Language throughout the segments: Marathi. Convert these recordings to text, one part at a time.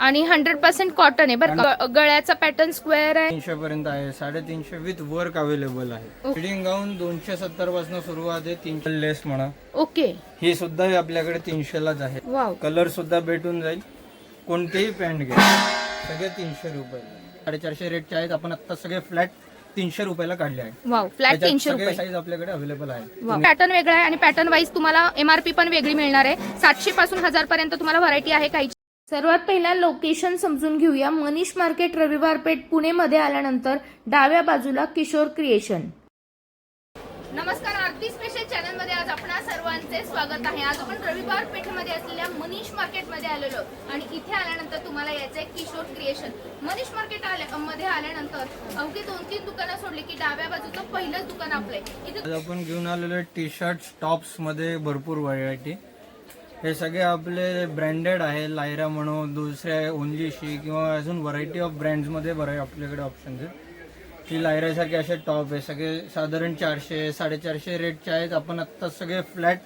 आणि हंड्रेड पर्सेंट कॉटन आहे. बरं का? ग- गळ्याचा पॅटर्न स्क्वेअर आहे. तीनशे पर्यंत आहे. साडेतीनशे विथ वर्क अवेलेबल आहे. फिटिंग गाऊन दोनशे सत्तरपासून सुरुवात आहे. तीनशे लेस म्हणा. ओके. ही सुद्धा आपल्याकडे तीनशेलाच आहे. वाव. कलर सुद्धा भेटून जाईल. कोणतेही पॅन्ट घ्या. सगळे तीनशे रुपये. साडेचारशे रेटचे आहेत. आपण आता सगळे फ्लॅट तीनशे रुपयाला काढले आहे वाव. फ्लॅट त्याच्यात तीनशे सगळे रुपये. साईज आपल्याकडे अवेलेबल आहे पॅटर्न वेगळा आहे आणि पॅटर्न वाईज तुम्हाला एमआरपी पण वेगळी मिळणार आहे. सातशे पासून हजार पर्यंत तुम्हाला व्हरायटी आहे काही. सर्वात पहिला लोकेशन समजून घेऊया. मनीष मार्केट रविवार पेठ पुणे मध्ये आल्यानंतर डाव्या बाजूला किशोर क्रिएशन नमस्कार आरती स्पेशल चॅनलमध्ये आज आपणा सर्वांचे स्वागत आहे. आज आपण रविवार पेठेमध्ये असलेल्या मनीष मार्केटमध्ये आलेलो आणि इथे आल्यानंतर तुम्हाला यायचंय किशोर क्रिएशन मनीष मार्केट आल्या- मध्ये आल्यानंतर अवघी दोन तीन दुकानं सोडली की डाव्या बाजूचं पहिलंच दुकान आपलंय. इथे आपण घेऊन आलेलो टी शर्ट टॉप्समध्ये भरपूर व्हरायटी हे सगळे आपले ब्रँडेड आहे लायरा म्हणू दुसऱ्या उंजीशी किंवा अजून व्हरायटी ऑफ ब्रँड्समध्ये बरं बरं आपल्याकडे ऑप्शन आहेत. की लायरासारखे असे टॉप आहे. सगळे साधारण चारशे साडेचारशे रेटचे आहेत. आपण आत्ता सगळे फ्लॅट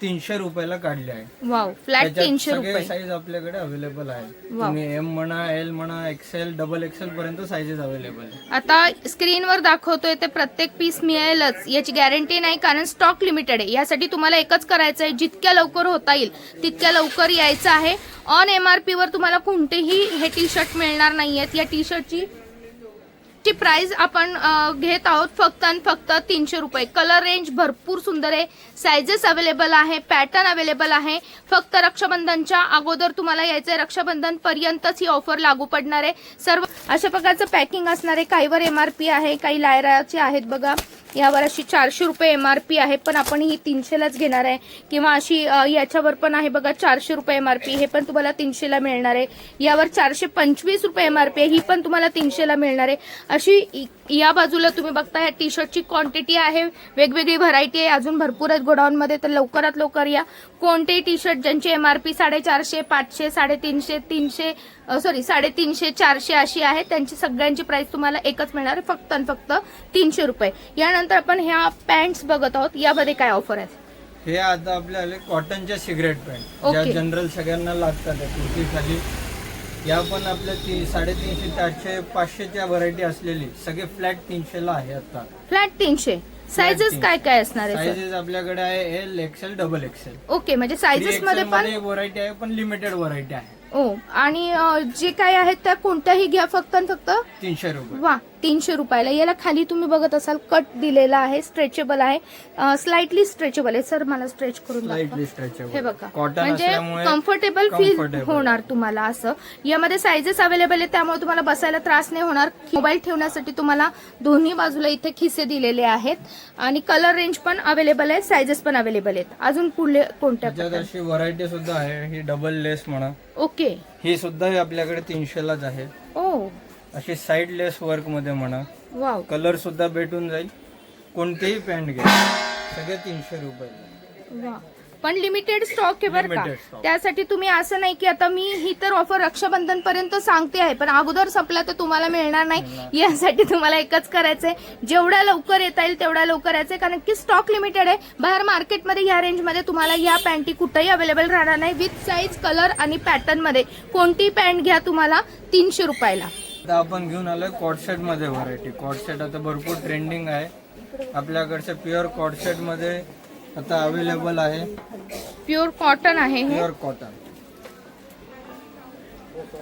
तीनशे रुपयाला काढले आहे. वाव फ्लॅट त्याच्यात तीनशे सगळे रुपये. साईज आपल्याकडे अवेलेबल आहे. वाव. तुम्ही एम म्हणा एल म्हणा X L double X L पर्यंत साईजेस अवेलेबल आहे. आता स्क्रीनवर दाखवतोय ते प्रत्येक पीस मिळेलच याची गॅरंटी नाही कारण स्टॉक लिमिटेड आहे. यासाठी तुम्हाला एकच करायचं आहे जितक्या लवकर होता येईल तितक्या लवकर यायचं आहे. ऑन एम आर वर तुम्हाला कोणतेही हे टी शर्ट मिळणार नाहीयेत. या टी शर्टची याची प्राइस आपण घेत आहोत फक्त आणि फक्त तीनशे रुपये. कलर रेंज भरपूर सुंदर आहे. सायझेस अवेलेबल आहे पॅटर्न अवेलेबल आहे. फक्त रक्षाबंधनच्या अगोदर तुम्हाला यायचंय. रक्षाबंधन पर्यंतच ही ऑफर लागू पडणार आहे. सर्व अशा प्रकारचं पॅकिंग असणार आहे काहीवर एमआरपी आहे काही लायराचे आहेत बघा. यावर अशी चारशे रुपये एम आर पी आहे पण आपण ही तीनशेलाच घेणार आहे. किंवा अशी याच्यावर पण आहे बघा चारशे रुपये एम आर पी हे पण तुम्हाला तीनशेला मिळणार आहे. यावर चारशे पंचवीस रुपये एम आर आहे ही पण तुम्हाला तीनशेला मिळणार आहे. अशी इ- या बाजूला तुम्ही बघता या टी शर्टची क्वांटिटी आहे. वेगवेगळी व्हरायटी आहे अजून भरपूर आहेत गोडाऊनमध्ये तर लवकरात लवकर या. कोणतेही टी शर्ट ज्यांची पी साडेचारशे पाचशे साडेतीनशे तीनशे सॉरी साडेतीनशे चारशे अशी आहे. त्यांची सगळ्यांची प्राइस तुम्हाला एकच मिळणार फक्त आणि फक्त तीनशे रुपये. यानंतर आपण ह्या पॅन्ट्स बघत आहोत. यामध्ये काय ऑफर आहे हे आता आपल्याला कॉटनच्या सिगरेट पॅन्ट ज्या. जनरल सगळ्यांना लागतात त्या कुर्ती खाली या पण आपल्या ती साडेतीनशे चारशे पाचशेच्या व्हरायटी असलेली. सगळे फ्लॅट तीनशेला आहे आता. फ्लॅट तीनशे. सायझेस तीनशे. काय काय असणार आहे सर साईजेस आपल्याकडे आहे L XL double XL okay म्हणजे सायझेस मध्ये पण मध्ये व्हरायटी आहे पण लिमिटेड व्हरायटी आहे. ओ आणि अ, जे काय आहेत त्या कोणत्याही घ्या फक्त आणि फक्त तीनशे रुपये. वा तीनशे रुपयाला. याला खाली तुम्ही बघत असाल कट दिलेला आहे स्ट्रेचेबल आहे. स्लाइटली स्ट्रेचेबल आहे. सर मला स्ट्रेच करून दाखवा. हे बघा. म्हणजे कम्फर्टेबल फील. होणार तुम्हाला असं. यामध्ये सायझेस अवेलेबल आहे त्यामुळे तुम्हाला बसायला त्रास नाही होणार. मोबाईल ठेवण्यासाठी तुम्हाला दोन्ही बाजूला इथे खिसे दिलेले आहेत. आणि कलर रेंज पण अवेलेबल आहे सायझेस पण अवेलेबल आहेत. अजून पुढले कोणत्या अशी व्हरायटी सुद्धा आहे ही डबल लेस म्हणा. ओके ही सुद्धा आपल्याकडे तीनशेलाच आहे. ओ अशी साईड लेस वर्कमध्ये म्हणा कलर सुद्धा भेटून जाईल. कोणतेही पॅन्ट घ्या. सगळे तीनशे रुपये. पण लिमिटेड स्टॉक आहे बरं का. त्यासाठी तुम्ही असं नाही की आता मी ही तर ऑफर रक्षाबंधन पर्यंत सांगते आहे पण अगोदर संपला तर तुम्हाला मिळणार नाही. यासाठी तुम्हाला एकच करायचंय. जेवढ्या लवकर येता येईल तेवढ्या लवकर यायचंय कारण की स्टॉक लिमिटेड आहे. बाहेर मार्केटमध्ये या रेंजमध्ये तुम्हाला या पॅन्टी कुठेही अवेलेबल राहणार नाही. विथ साईज कलर आणि पॅटर्नमध्ये कोणती पॅन्ट घ्या तुम्हाला तीनशे रुपयाला. आता आपण घेऊन आलोय कॉटसेटमध्ये व्हरायटी कॉटसेट आता भरपूर ट्रेंडिंग आहे. आपल्याकडचे प्युअर कॉटसेटमध्ये आता अवेलेबल आहे. प्युअर कॉटन आहे हे? प्युअर कॉटन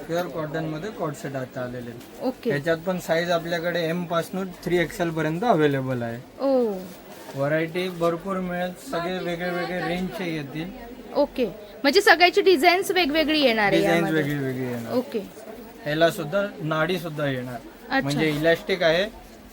प्युअर कॉटनमध्ये कॉटसेट आता आलेले. आहेत. ओके त्याच्यात पण साईज आपल्याकडे एमपासून थ्री एक्सेल पर्यंत अवेलेबल आहे. ओ. व्हरायटी भरपूर मिळेल. सगळे वेगळे वेगळे रेंजचे येतील. ओके म्हणजे सगळ्याची डिझाईन्स वेगवेगळी येणार आहे डिझाईन यामध्ये. वेगळी वेगळी येणार. ओके ह्याला सुद्धा नाडी सुद्धा येणार. म्हणजे इलास्टिक आहे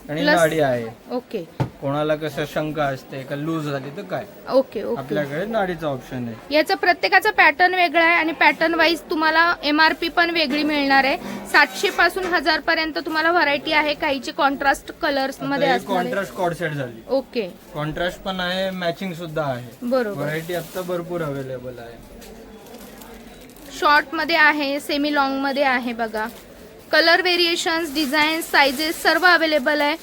आणि नाडी आहे. ओके. कोणाला कसं शंका असते का लूज झाली तर काय? Okay okay. आपल्याकडे नाडीचा ऑप्शन आहे. याचा प्रत्येकाचा पॅटर्न वेगळा आहे आणि पॅटर्न वाईज तुम्हाला एमआरपी पण वेगळी मिळणार आहे. सातशे पासून हजार पर्यंत तुम्हाला व्हरायटी आहे. काहीची कॉन्ट्रास्ट कलर्समध्ये. कॉन्ट्रास्ट कॉड सेट झाली. ओके. कॉन्ट्रास्ट पण आहे मॅचिंग सुद्धा आहे. बरोबर. व्हरायटी आता भरपूर अवेलेबल आहे. शॉर्टमध्ये आहे सेमी लॉंगमध्ये आहे बघा. कलर व्हेरिएशन्स डिझाईन सायझेस सर्व अवेलेबल आहे.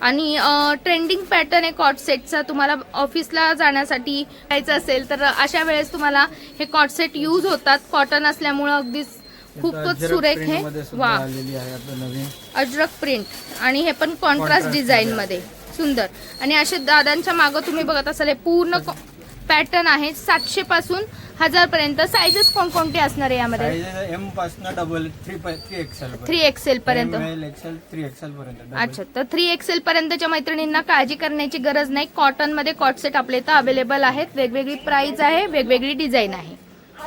आणि ट्रेंडिंग पॅटर्न आहे कॉट सेटचा तुम्हाला ऑफिसला जाण्यासाठी जायचं असेल तर अशा वेळेस तुम्हाला हे कॉट सेट यूज होतात. कॉटन असल्यामुळं अगदीच खूपच सुरेख सुद्धा वा. अजरक प्रिंट आणि हे पण कॉन्ट्रास्ट Contrast डिझाईन मध्ये. मध्ये. सुंदर. आणि असे दादांच्या मागं तुम्ही बघत असाल हे पूर्ण पॅटर्न आहे. सातशे पासून हजार पर्यंत. साईजेस कोणकोणते असणार आहे यामध्ये? एम पासन double three three XL three XL पर्यंत. एक्सेल थ्री एक्सेल पर्यंत. अच्छा तर थ्री एक्सेल पर्यंतच्या मैत्रिणींना काळजी करण्याची गरज नाही. कॉटनमध्ये कॉट सेट आपल्या इथं अवेलेबल आहेत. वेगवेगळी प्राइस आहे वेगवेगळी डिझाईन आहे.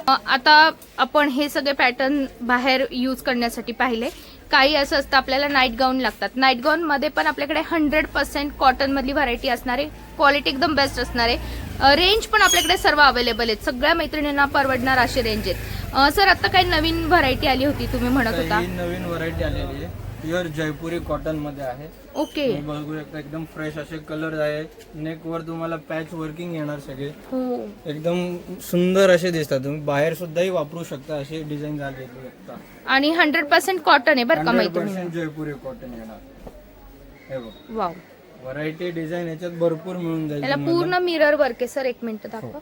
आता आपण हे सगळे पॅटर्न बाहेर यूज करण्यासाठी पाहिले. काही असं असतं आपल्याला नाईट गाऊन लागतात. नाईट गाऊन मध्ये पण आपल्याकडे हंड्रेड पर्सेंट कॉटन मधली व्हरायटी असणार. आहे क्वालिटी एकदम बेस्ट असणार. आहे रेंज पण आपल्याकडे सर्व अवेलेबल आहेत. सगळ्या मैत्रिणींना परवडणार अशी रेंज आहेत. सर आता काही नवीन व्हरायटी आली होती तुम्ही म्हणत होता. ही नवीन व्हरायटी आलेली आहे. प्युअर जयपुरी कॉटनमध्ये आहे. ओके. तुम्ही बघू शकता एकदम फ्रेश असे कलर आहे नेक वर तुम्हाला पॅच वर्किंग येणार सगळे. हो. एकदम सुंदर असे दिसतात. तुम्ही बाहेर सुद्धाही वापरू शकता असे डिझाईन झाले आणि हंड्रेड पर्सेंट कॉटन आहे बरं का हंड्रेड मैत्रिणी पर्सेंट जयपुरी कॉटन येणार. हे बघ. वाव व्हरायटी डिझाईन याच्यात भरपूर मिळून जाईल याला. पूर्ण मिरर वर्क आहे सर एक मिनिट दाखवा.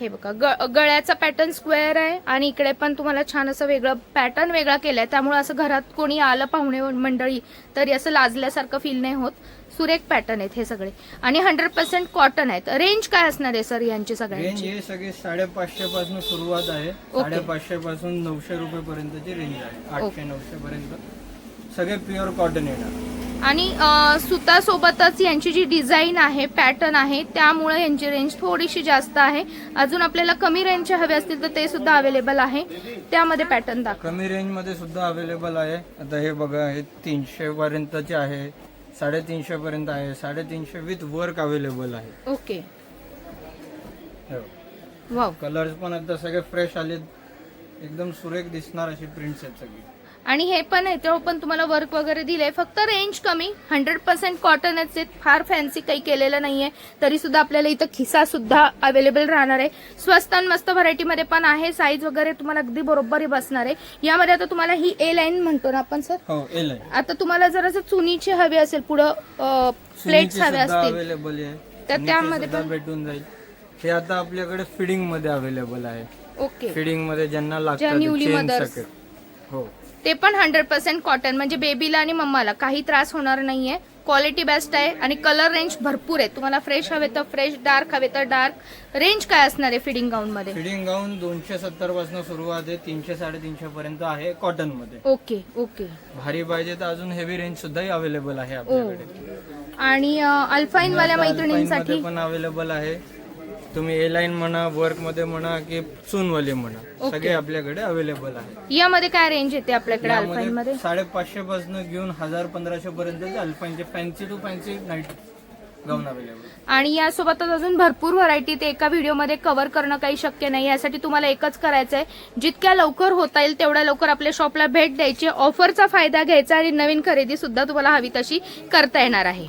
हे बघा ग- गळ्याचा पॅटर्न स्क्वेअर आहे आणि इकडे पण तुम्हाला छान असं वेगळं पॅटर्न वेगळा केलाय. त्यामुळे असं घरात कोणी आलं पाहुणे मंडळी तरी असं लाजल्यासारखं फील नाही होत. सुरेख पॅटर्न आहेत हे सगळे. आणि हंड्रेड पर्सेंट कॉटन आहेत. रेंज काय असणार आहे सर यांची रेंज सगळ्यांची हे सगळे साडेपाचशे पासून सुरुवात आहे. ओके. साडेपाचशे पासून नऊशे रुपये पर्यंतची रेंज आहे. आठशे ओके. नऊशे पर्यंत सगळे प्युअर कॉटन येणार. आणि सुतासोबतच यांची जी डिझाईन आहे पॅटर्न आहे त्यामुळे यांची रेंज थोडीशी जास्त आहे. अजून आपल्याला कमी रेंजचे हवे असतील तर ते सुद्धा अवेलेबल आहे. त्यामध्ये पॅटर्न दाखवा. कमी रेंजमध्ये सुद्धा अवेलेबल आहे. आता हे बघा हे तीनशे पर्यंतचे आहे. साडेतीनशे पर्यंत आहे. साडेतीनशे विथ वर्क अवेलेबल आहे. ओके. वाव. कलर्स पण आता सगळे फ्रेश आलेत. एकदम सुरेख दिसणार अशी प्रिंट्स आहेत सगळी. आणि हे पण आहे तेव्हा पण तुम्हाला वर्क वगैरे दिलंय. फक्त रेंज कमी हंड्रेड पर्सेंट कॉटनच आहेत फार फॅन्सी काही केलेलं नाहीये. तरी सुद्धा आपल्याला इथं खिसा सुद्धा अवेलेबल राहणार आहे. स्वस्त आणि मस्त व्हरायटीमध्ये पण आहे. साईज वगैरे तुम्हाला अगदी बरोबर बसणार आहे. यामध्ये आता तुम्हाला ही ए लाईन म्हणतो ना आपण सर हो आता तुम्हाला जर असं चुनीचे हवे असेल पुढं प्लेट्स हवे असतील. अवेलेबल आहे. तर त्यामध्ये पण- भेटून जाईल. हे आता आपल्याकडे फिडिंगमध्ये अवेलेबल आहे. ओके फिडिंगमध्ये ज्यांना mothers. हो. ते पण हंड्रेड पर्सेंट कॉटन म्हणजे बेबीला आणि मम्माला काही त्रास होणार नाहीये. क्वालिटी बेस्ट आहे आणि कलर रेंज भरपूर आहे. तुम्हाला फ्रेश हवे तर फ्रेश डार्क हवे तर डार्क रेंज काय असणार आहे फिडिंग गाऊन मध्ये? फिडिंग गाऊन दोनशे सत्तरपासून सुरुवात आहे. तीनशे साडेतीनशे पर्यंत आहे कॉटनमध्ये. ओके ओके भारी पाहिजे तर अजून हेवी रेंज सुद्धा अवेलेबल आहे आपल्याकडे. आणि अल्फाईन वाल्या मैत्रिणींसाठी? पण अवेलेबल आहे. तुम्ही ए लाईन म्हणा वर्कमध्ये म्हणा की चूनवाले म्हणा. सगळे आपल्याकडे अवेलेबल आहे. यामध्ये काय रेंज येते आपल्याकडे अल्फाईन मध्ये? साडेपाचशे पासून घेऊन हजार पंधराशे पर्यंत अल्पाईनचे fancy to fancy night gown available आणि यासोबतच अजून भरपूर व्हरायटी ते एका व्हिडिओमध्ये कव्हर करणं काही शक्य नाही. यासाठी तुम्हाला एकच करायचं आहे जितक्या लवकर होता येईल तेवढ्या लवकर आपल्या शॉपला भेट द्यायची. ऑफरचा फायदा घ्यायचा आणि नवीन खरेदी सुद्धा तुम्हाला हवी तशी करता येणार आहे.